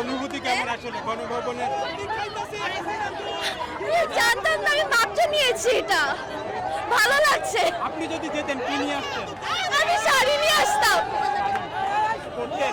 অনুভূতি কেমন আসলে? গণভবনে? জানতাম না আমি বাচ্চা নিয়েছি এটা। ভালো লাগছে। আপনি যদি যেতেন কি নিয়ে আসতেন? আমি শাড়ি নিয়ে আসতাম। করতেন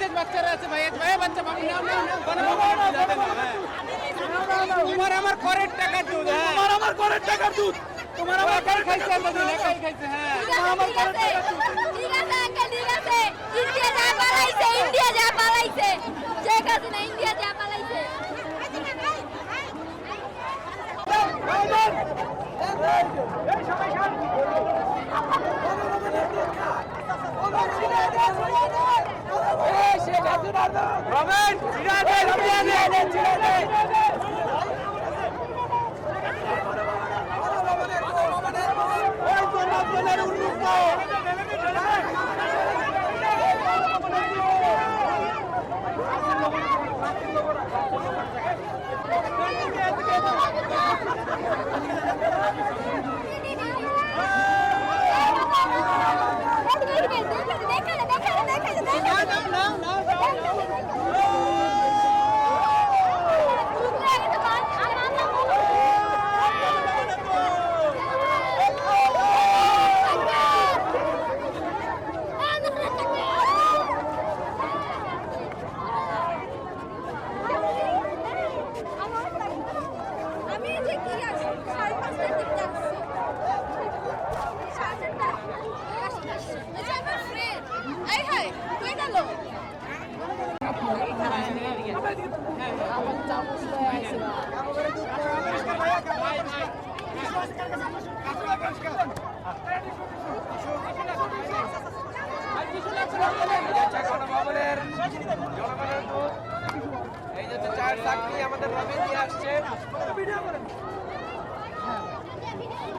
যে বাচ্চারা আছে ভাই ভাই বাচ্চা বাবু দুধ আছে, হ্যাঁ। তোমার আমার করের টাকার দুধ তোমার আমার ঘরের টাকার দুধ। তোমার আমার একাই খাইছে এতদিন একাই খাইছে হ্যাঁ। ঠিক আছে ঠিক আছে আঙ্কেল ঠিক আছে। ইন্ডিয়া যা পালাইছে ইন্ডিয়া যা পালাইছে। শেখ হাসিনা ইন্ডিয়া যা পালাইছে। রমেন চিরাগে চিরাগে চিরাগে আমি যে কি আসি সাড়ে পাঁচটার দিকে যাচ্ছি সাড়ে চারটা এই যে আমার friend। এই এই যে চার চাকরি আমাদের রবি আসছে।